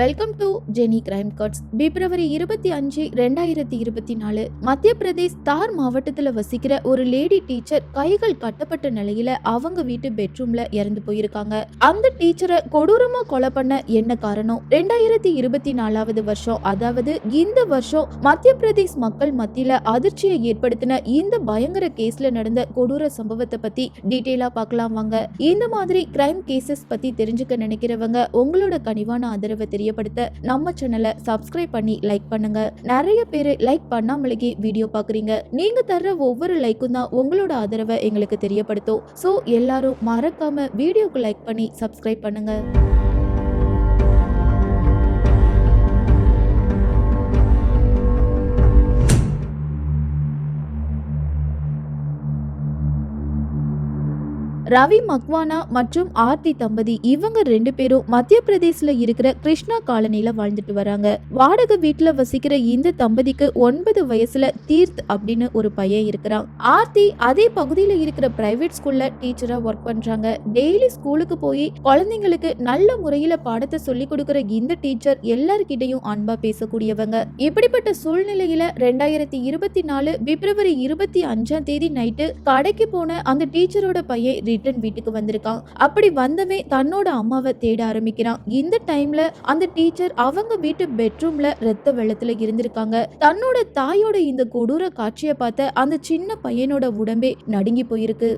Welcome to Jeni crime cuts February இருபத்தி அஞ்சு ரெண்டாயிரத்தி இருபத்தி நாலு மத்திய பிரதேஷ் தார் மாவட்டத்தில் வசிக்கிற ஒரு லேடி டீச்சர் கைகள் கட்டப்பட்ட நிலையில அவங்க வீட்டு பெட்ரூம்ல இறந்து போயிருக்காங்க. அந்த டீச்சரை கொடூரமா கொலை பண்ண என்ன காரணம்? ரெண்டாயிரத்தி இருபத்தி நாலாவது வருஷம் அதாவது இந்த வருஷம் மத்திய பிரதேஷ் மக்கள் மத்தியில அதிர்ச்சியை ஏற்படுத்தின இந்த பயங்கர கேஸ்ல நடந்த கொடூர சம்பவத்தை பத்தி டீட்டெயிலா பார்க்கலாம் வாங்க. இந்த மாதிரி கிரைம் கேசஸ் பத்தி தெரிஞ்சுக்க நினைக்கிறவங்க உங்களோட கனிவான ஆதரவை தெரியப்படுத்த நம்ம சேனலை சப்ஸ்கிரைப் பண்ணி லைக் பண்ணுங்க. நிறைய பேர் லைக் பண்ணாமலேயே வீடியோ பாக்குறீங்க. நீங்க தர்ற ஒவ்வொரு லைக்கும் தான் உங்களோட ஆதரவை எங்களுக்கு தெரியப்படுத்தும். ஸோ எல்லாரும் மறக்காம வீடியோக்கு லைக் பண்ணி சப்ஸ்கிரைப் பண்ணுங்க. ரவி மக்வானா மற்றும் ஆர்த்தி தம்பதி இவங்க ரெண்டு பேரும் மத்திய பிரதேஷ்ல இருக்கிற கிருஷ்ணா காலனில வாழ்ந்துட்டு வராங்க. வாடகை வீட்டுல வசிக்கிற இந்த தம்பதிக்கு ஒன்பது வயசுல தீர்த் அப்படின்னு ஒரு பையன் இருக்கிறான். ஆர்த்தி அதே பகுதியில இருக்கிற பிரைவேட் ஸ்கூல்ல டீச்சரா ஒர்க் பண்றாங்க. டெய்லி ஸ்கூலுக்கு போய் குழந்தைங்களுக்கு நல்ல முறையில பாடத்தை சொல்லி கொடுக்கிற இந்த டீச்சர் எல்லார்கிட்டையும் அன்பா பேசக்கூடியவங்க. இப்படிப்பட்ட சூழ்நிலையில ரெண்டாயிரத்தி இருபத்தி நாலு பிப்ரவரி இருபத்தி அஞ்சாம் தேதி நைட்டு கடைக்கு போன அந்த டீச்சரோட பையன் ரிட்டன் வீட்டுக்கு வந்திருக்கான். அப்படி வந்தவே தன்னோட அம்மாவை தேட ஆரம்பிக்கிறான். இந்த டைம்ல அந்த டீச்சர் அவங்க வீட்டு பெட்ரூம்ல ரத்த வெள்ளத்துல இருந்திருக்காங்க. தன்னோட தாயோட இந்த கொடூர காட்சியை பார்த்த அந்த சின்ன பையனோட உடம்பே நடுங்கி போயிருக்கு.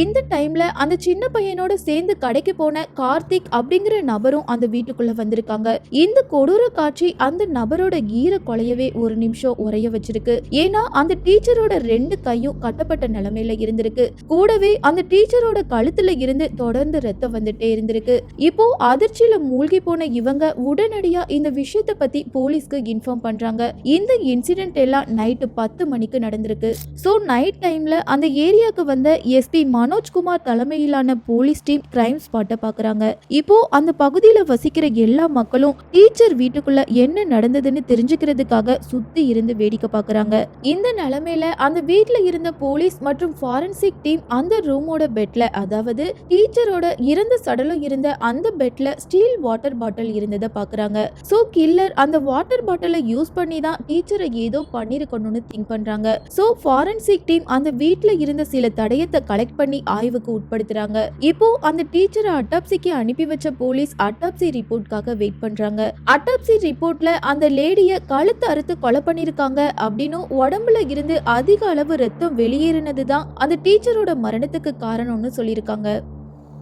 இந்த டைமில் அந்த சின்ன பையனோட சேர்ந்து கடைக்கு போன கார்த்திக் அப்படிங்கிற நபரும் அந்த வீட்டுக்குள்ள வந்திருக்காங்க. இந்த கொடூர காட்சி அந்த நபரோட ஈர கொலையவே ஒரு நிமிஷம் உரைய வச்சிருக்கு. ஏன்னா அந்த டீச்சரோட ரெண்டு கையும் கட்டப்பட்ட நிலைமையில இருந்திருக்கு. கூடவே அந்த டீச்சரோட கழுத்துல இருந்து தொடர்ந்து ரத்தம் வந்துட்டே இருந்திருக்கு. இப்போ அதிர்ச்சியில மூழ்கி போன இவங்க உடனடியா இந்த விஷயத்தை பத்தி போலீஸ்க்கு இன்ஃபார்ம் பண்றாங்க. இந்த இன்சிடென்ட் எல்லாம் நைட்டு பத்து மணிக்கு நடந்திருக்கு. ஸோ நைட் டைம்ல அந்த ஏரியாவுக்கு வந்த எஸ்பி மா மனோஜ்குமார் தலைமையிலான போலீஸ் டீம் கிரைம் ஸ்பாட்டை பார்க்குறாங்க இப்போ அந்த பகுதியில் வசிக்கிற எல்லா மக்களும் டீச்சர் வீட்டுக்குள்ள என்ன நடந்ததுன்னு தெரிஞ்சுக்கிறதுக்காக சுத்தி இருந்து வேடிக்கை பார்க்குறாங்க இந்த நிலைமையில அந்த வீட்டில் இருந்த போலீஸ் மற்றும் ஃபாரன்சிக் டீம் அந்த ரூமோட பெட்ல அதாவது டீச்சரோட இறந்த சடலம் இருந்த அந்த பெட்ல ஸ்டீல் வாட்டர் பாட்டில் இருந்ததை பார்க்குறாங்க ஸோ கில்லர் அந்த வாட்டர் பாட்டிலை யூஸ் பண்ணி தான் டீச்சரை ஏதோ பண்ணிருக்கணும்னு திங்க் பண்றாங்க. ஸோ ஃபாரன்சிக் டீம் அந்த வீட்டில் இருந்த சில தடயத்தை கலெக்ட் பண்ணி ஆய்வுக்கு உட்படுத்துறாங்க. இப்போ அந்த டீச்சரை அட்டாப்சிக்கு அனுப்பி வச்ச போலீஸ் அட்டாப்சி ரிப்போர்ட்காக வெயிட் பண்றாங்க. அட்டாப்சி ரிப்போர்ட்ல அந்த லேடிய கழுத்து அறுத்து கொலை பண்ணிருக்காங்க அப்படின்னும் உடம்புல இருந்து அதிக அளவு ரத்தம் வெளியேறினது தான் அந்த டீச்சரோட மரணத்துக்கு காரணம்னு சொல்லியிருக்காங்க.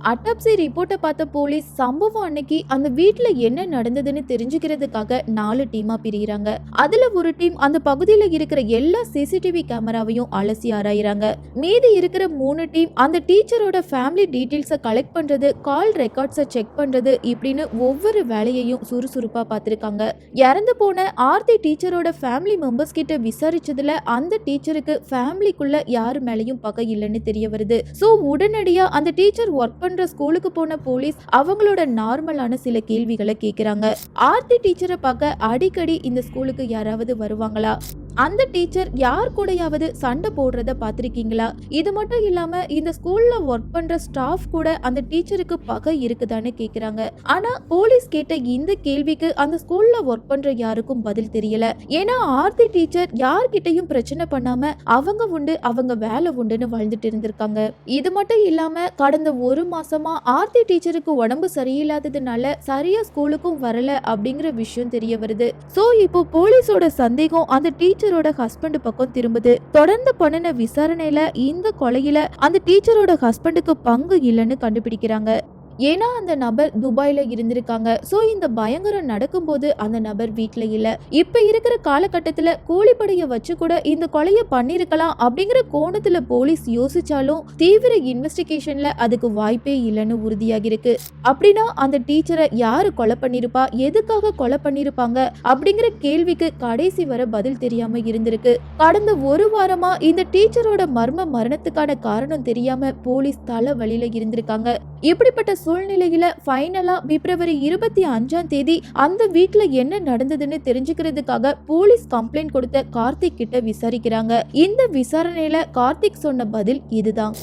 அட்டாப்சி ரிப்போர்ட்டை பார்த்த போலீஸ் சம்பவம் அன்னைக்கு அந்த வீட்டில் என்ன நடந்ததுன்னு தெரிஞ்சுக்கிறதுக்காக நாலு டீமா பிரிகிறாங்க அதுல ஒரு டீம் அந்த பகுதியில் இருக்கிற எல்லா சிசிடிவி கேமராவையும் அலசி ஆராயிறாங்க. மீதி இருக்கிற மூணு டீம் அந்த டீச்சரோட ஃபேமிலி டீட்டெயில்ஸை கலெக்ட் பண்றது கால் ரெக்கார்ட்ஸை செக் பண்றது இப்படின்னு ஒவ்வொரு வேலையையும் சுறுசுறுப்பா பார்த்துருக்காங்க. இறந்து போன ஆர்த்தி டீச்சரோட ஃபேமிலி மெம்பர்ஸ் கிட்ட விசாரிச்சதுல அந்த டீச்சருக்கு ஃபேமிலிக்குள்ள யாரு மேலேயும் பகை இல்லைன்னு தெரிய வருது. ஸோ உடனடியா அந்த டீச்சர் ஒர்க் பண்ற ஸ்கூலுக்கு போன போலீஸ் அவங்களோட நார்மலான சில கேள்விகளை கேட்குறாங்க ஆர்த்தி டீச்சரை பார்க்க அடிக்கடி இந்த ஸ்கூலுக்கு யாராவது வருவாங்களா? அந்த டீச்சர் யார் கூடயாவது சண்டை போடுறத பார்த்துருக்கீங்களா? இது மட்டும் இல்லாம இந்த ஸ்கூல்ல ஒர்க் பண்ற ஸ்டாஃப் கூட அந்த டீச்சருக்கு பகை இருக்குதான்னு கேக்குறாங்க. ஆனா போலீஸ் கேட்ட இந்த கேள்விக்கு அந்த ஸ்கூல்ல ஒர்க் பண்ற யாருக்கும் பதில் தெரியல. ஏன்னா ஆர்த்தி டீச்சர் யார்கிட்டயும் பிரச்சனை பண்ணாம அவங்க உண்டு அவங்க வேலை உண்டுன்னு வாழ்ந்துட்டு இருந்திருக்காங்க. இது மட்டும் இல்லாம கடந்த ஒரு மாசமா ஆர்த்தி டீச்சருக்கு உடம்பு சரியில்லாததுனால சரியா ஸ்கூலுக்கும் வரல அப்படிங்கிற விஷயம் தெரிய வருது. சோ இப்போ போலீஸோட சந்தேகம் அந்த டீச்சர் டீச்சரோட ஹஸ்பண்ட் பக்கம் திரும்புது. தொடர்ந்து பண்ணின விசாரணையில இந்த கொலையில அந்த டீச்சரோட ஹஸ்பண்டுக்கு பங்கு இல்லைன்னு கண்டுபிடிக்கிறாங்க. ஏன்னா அந்த நபர் துபாயில் இருந்திருக்காங்க. ஸோ இந்த பயங்கரம் நடக்கும்போது அந்த நபர் வீட்டில் இல்லை. இப்போ இருக்கிற காலகட்டத்தில் கூலிப்படையை வச்சு கூட இந்த கொலையை பண்ணியிருக்கலாம் அப்படிங்கிற கோணத்தில் போலீஸ் யோசிச்சாலும் தீவிர இன்வெஸ்டிகேஷனில் அதுக்கு வாய்ப்பே இல்லைன்னு உறுதியாகி இருக்கு அப்படின்னா அந்த டீச்சரை யார் கொலை பண்ணியிருப்பா? எதுக்காக கொலை பண்ணியிருப்பாங்க? அப்படிங்கிற கேள்விக்கு கடைசி வர பதில் தெரியாம இருந்திருக்கு. கடந்த ஒரு வாரமா இந்த டீச்சரோட மர்ம மரணத்துக்கான காரணம் தெரியாம போலீஸ் தலை வழியில இருந்திருக்காங்க. இப்படிப்பட்ட சூழ்நிலையில ஃபைனலா பிப்ரவரி இருபத்தி அஞ்சாம் தேதி அந்த வீட்டுல என்ன நடந்ததுன்னு தெரிஞ்சுக்கிறதுக்காக போலீஸ் கம்ப்ளைண்ட் கொடுத்த கார்த்திக் கிட்ட விசாரிக்கிறாங்க. இந்த விசாரணையில கார்த்திக் சொன்ன பதில் இதுதான்.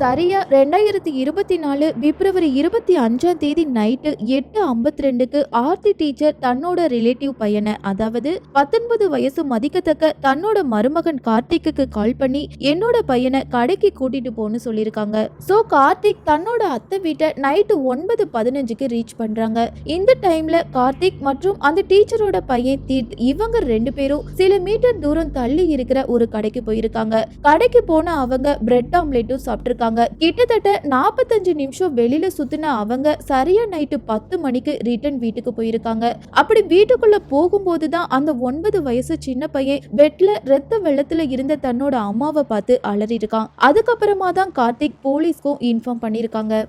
சரியா ரெண்டாயிரத்தி இருபத்தி நாலு பிப்ரவரி இருபத்தி அஞ்சாம் தேதி நைட்டு எட்டு ஐம்பத்தி ரெண்டுக்கு ஆர்த்தி டீச்சர் தன்னோட ரிலேட்டிவ் பையனை அதாவது பத்தொன்பது வயசு மதிக்கத்தக்க தன்னோட மருமகன் கார்த்திக்கு கால் பண்ணி என்னோட பையனை கடைக்கு கூட்டிட்டு போன்னு சொல்லியிருக்காங்க சோ கார்த்திக் தன்னோட அத்தை வீட்டை நைட்டு ஒன்பது பதினஞ்சுக்கு ரீச் பண்றாங்க. இந்த டைம்ல கார்த்திக் மற்றும் அந்த டீச்சரோட பையன் தீர்த் இவங்க ரெண்டு பேரும் சில மீட்டர் தூரம் தள்ளி இருக்கிற ஒரு கடைக்கு போயிருக்காங்க. கடைக்கு போன அவங்க பிரெட் ஆம்லெட்டும் சாப்பிட்டுருக்காங்க. கிட்டத்தட்ட நாற்பத்தஞ்சு நிமிஷம் வெளியில சுத்தின அவங்க சரியா நைட்டு பத்து மணிக்கு ரிட்டர்ன் வீட்டுக்கு போயிருக்காங்க. அப்படி வீட்டுக்குள்ள போகும்போது தான் அந்த ஒன்பது வயசு சின்ன பையன் பெட்ல ரத்த வெள்ளத்துல இருந்த தன்னோட அம்மாவை பார்த்து அலறி இருக்கான் அதுக்கப்புறமா தான் கார்த்திக் போலீஸ்க்கும் இன்ஃபார்ம் பண்ணியிருக்காங்க.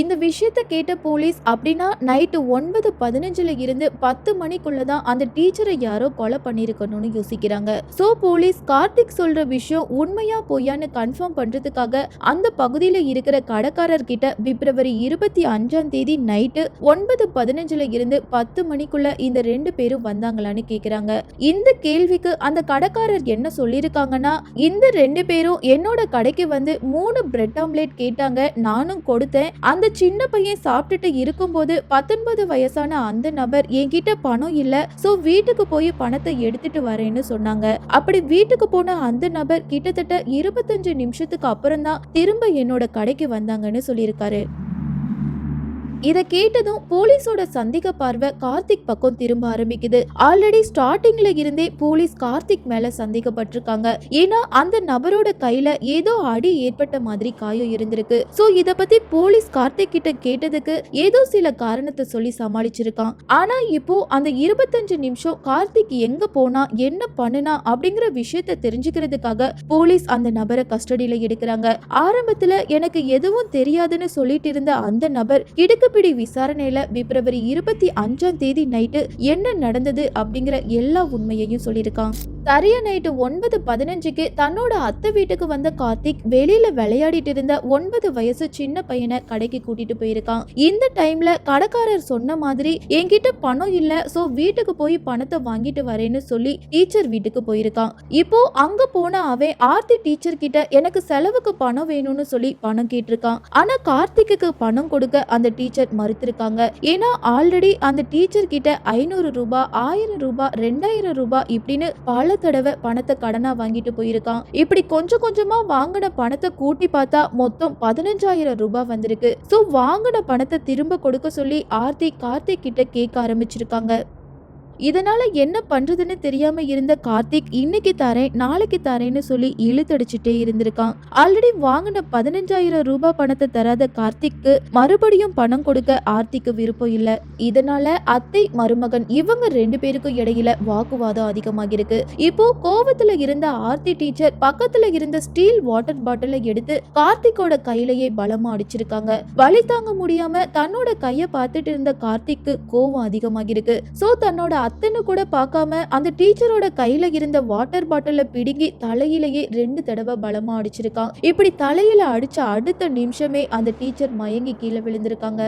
இந்த விஷயத்த கேட்ட போலீஸ் அப்படின்னா நைட்டு ஒன்பது பதினஞ்சுல இருந்து பத்து மணிக்குள்ள தான் அந்த டீச்சரை யாரோ கொலை பண்ணியிருக்கணும்னு யோசிக்கிறாங்க. சோ போலீஸ் கார்த்திக் சொல்ற விஷயம் உண்மையா பொய்யான்னு கன்ஃபார்ம் பண்றதுக்காக அந்த பகுதியில் இருக்கிற கடைக்காரர் கிட்ட பிப்ரவரி இருபத்தி அஞ்சாம் தேதி நைட்டு ஒன்பது பதினஞ்சுல இருந்து பத்து மணிக்குள்ள இந்த ரெண்டு பேரும் வந்தாங்களான்னு கேக்குறாங்க. இந்த கேள்விக்கு அந்த கடைக்காரர் என்ன சொல்லியிருக்காங்கன்னா இந்த ரெண்டு பேரும் என்னோட கடைக்கு வந்து மூணு பிரெட் ஆம்லேட் கேட்டாங்க நானும் கொடுத்தேன். அந்த அந்த சின்ன பையன் சாப்பிட்டுட்டு இருக்கும்போது பத்தொன்பது வயசான அந்த நபர் என்கிட்ட பணம் இல்ல சோ வீட்டுக்கு போய் பணத்தை எடுத்துட்டு வரேன்னு சொன்னாங்க. அப்படி வீட்டுக்கு போன அந்த நபர் கிட்டத்தட்ட இருபத்தஞ்சு நிமிஷத்துக்கு அப்புறம் தான் திரும்ப என்னோட கடைக்கு வந்தாங்கன்னு சொல்லியிருக்காரு. இதை கேட்டதும் போலீஸோட சந்திக்க பார்வை கார்த்திக் பக்கம் திரும்ப ஆரம்பிக்குது. ஆல்ரெடி ஸ்டார்டிங்ல இருந்தே போலீஸ் கார்த்திக் மேல சந்திக்கப்பட்டிருக்காங்க ஏன்னா அந்த நபரோட கையில ஏதோ அடி ஏற்பட்ட மாதிரி காயம் இருந்திருக்கு. சோ இத பத்தி போலீஸ் கார்த்திக் கிட்ட கேட்டதுக்கு ஏதோ சில காரணத்தை சொல்லி சமாளிச்சிருக்கான். ஆனா இப்போ அந்த இருபத்தஞ்சு நிமிஷம் கார்த்திக் எங்க போனா என்ன பண்ணுனா அப்படிங்கிற விஷயத்த தெரிஞ்சுக்கிறதுக்காக போலீஸ் அந்த நபரை கஸ்டடியில எடுக்கிறாங்க. ஆரம்பத்துல எனக்கு எதுவும் தெரியாதுன்னு சொல்லிட்டு இருந்த அந்த நபர் இடுக்கு பிடி விசாரணையில பிப்ரவரி இருபத்தி அஞ்சாம் தேதி நைட்டு என்ன நடந்தது அப்படிங்கிற எல்லா உண்மையையும் சொல்லியிருக்கான். சரியா நைட்டு ஒன்பது பதினஞ்சுக்கு தன்னோட அத்தை வீட்டுக்கு வந்த கார்த்திக் வெளியில விளையாடிட்டு இருந்த ஒன்பது வயசு சின்ன பையனை கடைக்கு கூட்டிட்டு போயிருக்கான். இந்த டைம்ல கடைக்காரர் சொன்ன மாதிரி என்கிட்ட பணம் இல்ல சோ வீட்டுக்கு போய் பணத்தை வாங்கிட்டு வரேன்னு சொல்லி டீச்சர் வீட்டுக்கு போயிருக்கான். இப்போ அங்க போன அவன் ஆர்த்தி டீச்சர் கிட்ட எனக்கு செலவுக்கு பணம் வேணும்னு சொல்லி பணம் கேட்டிருக்கான். ஆனா கார்த்திக்கு பணம் கொடுக்க அந்த டீச்சர் மறுத்திருக்காங்க. ஏன்னா ஆல்ரெடி அந்த டீச்சர் கிட்ட ஐநூறு ரூபாய் ஆயிரம் ரூபாய் ரெண்டாயிரம் ரூபாய் இப்படின்னு பல தடவை பணத்தை கடனா வாங்கிட்டு போயிருக்கான். இப்படி கொஞ்சம் கொஞ்சமா வாங்கின பணத்தை கூட்டி பார்த்தா மொத்தம் பதினஞ்சாயிரம் ரூபாய் வந்திருக்கு. சோ வாங்கின பணத்தை திரும்ப கொடுக்க சொல்லி ஆர்த்தி கார்த்திக் கிட்ட கேட்க ஆரம்பிச்சிருக்காங்க. இதனால என்ன பண்றதுன்னு தெரியாம இருந்த கார்த்திக் இன்னைக்கு தரேன் நாளைக்கு தரேன்னு சொல்லி இழுத்தடிச்சிட்டே இருந்திருக்கான். ஆல்ரெடி வாங்கின பதினஞ்சாயிரம் ரூபாய் பணத்தை தராத கார்த்திக்கு மறுபடியும் பணம் கொடுக்க ஆர்த்திக்கு விருப்பம் இல்ல. இதனால அத்தை மருமகன் இவங்க ரெண்டு பேருக்கும் இடையில வாக்குவாதம் அதிகமாகிருக்கு இப்போ கோவத்துல இருந்த ஆர்த்தி டீச்சர் பக்கத்துல இருந்த ஸ்டீல் வாட்டர் பாட்டிலை எடுத்து கார்த்திக்கோட கையிலேயே பலமா அடிச்சிருக்காங்க. வழி தாங்க முடியாம தன்னோட கைய பார்த்துட்டு இருந்த கார்த்திக்கு கோவம் அதிகமாகிருக்கு சோ தன்னோட அத்தைன்னு கூட பார்க்காம அந்த டீச்சரோட கையில இருந்த வாட்டர் பாட்டில பிடுங்கி தலையிலேயே ரெண்டு தடவை பலமா அடிச்சிருக்கான். இப்படி தலையில அடிச்ச அடுத்த நிமிஷமே அந்த டீச்சர் மயங்கி கீழே விழுந்திருக்காங்க.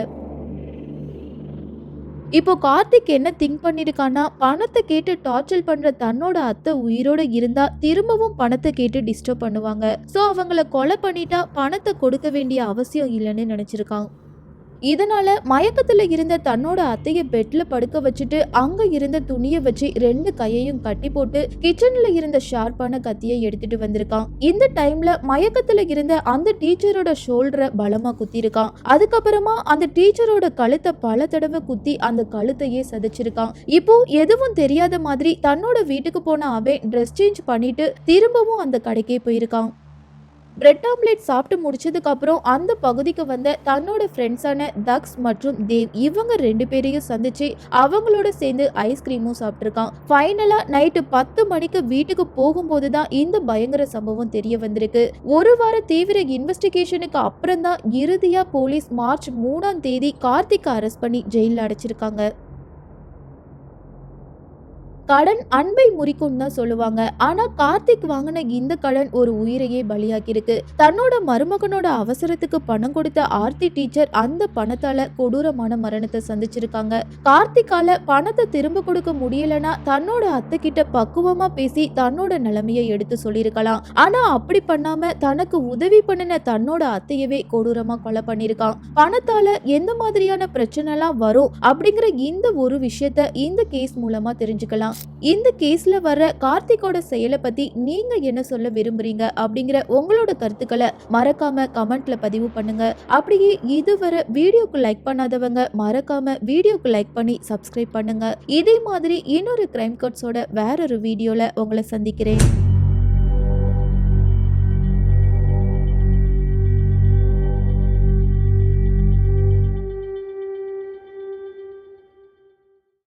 இப்போ கார்த்திக் என்ன திங்க் பண்ணிருக்கான்னா பணத்தை கேட்டு டார்ச்சர் பண்ற தன்னோட அத்தை உயிரோட இருந்தா திரும்பவும் பணத்தை கேட்டு டிஸ்டர்ப் பண்ணுவாங்க. சோ அவங்கள கொலை பண்ணிட்டா பணத்தை கொடுக்க வேண்டிய அவசியம் இல்லைன்னு நினைச்சிருக்கான். இதனால மயக்கத்துல இருந்த தன்னோட அத்தைய பெட்ல படுக்க வச்சுட்டு அங்க இருந்த துணியை வச்சு ரெண்டு கையையும் கட்டி போட்டு கிச்சன்ல இருந்த ஷார்ப்பான கத்தியை எடுத்துட்டு வந்திருக்கான். இந்த டைம்ல மயக்கத்துல இருந்த அந்த டீச்சரோட ஷோல்டரை பலமா குத்திருக்கான். அதுக்கப்புறமா அந்த டீச்சரோட கழுத்தை பல தடவை குத்தி அந்த கழுத்தையே சதைச்சிருக்கான். இப்போ எதுவும் தெரியாத மாதிரி தன்னோட வீட்டுக்கு போன அவன் ட்ரெஸ் சேஞ்ச் பண்ணிட்டு திரும்பவும் அந்த கடைக்கே போயிருக்கான். பிரெட் ஆம்லெட் சாப்பிட்டு முடிச்சதுக்கப்புறம் அந்த பகுதிக்கு வந்த தன்னோட ஃப்ரெண்ட்ஸான தக்ஸ் மற்றும் தேவ் இவங்க ரெண்டு பேரையும் சந்திச்சு அவங்களோட சேர்ந்து ஐஸ்கிரீமும் சாப்பிட்ருக்கான் ஃபைனலாக நைட்டு பத்து மணிக்கு வீட்டுக்கு போகும்போது தான் இந்த பயங்கர சம்பவம் தெரிய வந்திருக்கு. ஒரு வார தீவிர இன்வெஸ்டிகேஷனுக்கு அப்புறம் தான் இறுதியாக போலீஸ் மார்ச் மூணாம் தேதி கார்த்திக் அரெஸ்ட் பண்ணி ஜெயிலில் அடைச்சிருக்காங்க. கடன் அன்பை முறிக்கும் தான் சொல்லுவாங்க. ஆனா கார்த்திக் வாங்கின இந்த கடன் ஒரு உயிரையே பலியாக்கியிருக்கு. தன்னோட மருமகனோட அவசரத்துக்கு பணம் கொடுத்த ஆர்த்தி டீச்சர் அந்த பணத்தால கொடூரமான மரணத்தை சந்திச்சிருக்காங்க. கார்த்திக்கால பணத்தை திரும்ப கொடுக்க முடியலன்னா தன்னோட அத்தை கிட்ட பக்குவமா பேசி தன்னோட நிலைமையை எடுத்து சொல்லியிருக்கலாம். ஆனா அப்படி பண்ணாம தனக்கு உதவி பண்ணின தன்னோட அத்தையவே கொடூரமா கொலை பண்ணிருக்கான் பணத்தால எந்த மாதிரியான பிரச்சனைலாம் வரும் அப்படிங்கிற இந்த ஒரு விஷயத்த இந்த கேஸ் மூலமா தெரிஞ்சுக்கலாம். இந்த கேஸில் வர கார்த்திகோட செயலை பற்றி நீங்கள் என்ன சொல்ல விரும்புறீங்க அப்படிங்கிற உங்களோட கருத்துக்களை மறக்காம கமெண்ட்ல பதிவு பண்ணுங்க. அப்படியே இதுவரை வீடியோக்கு லைக் பண்ணாதவங்க மறக்காம வீடியோக்கு லைக் பண்ணி சப்ஸ்கிரைப் பண்ணுங்க. இதே மாதிரி இன்னொரு கிரைம் கட்ஸோட வேறொரு வீடியோவில் உங்களை சந்திக்கிறேன்.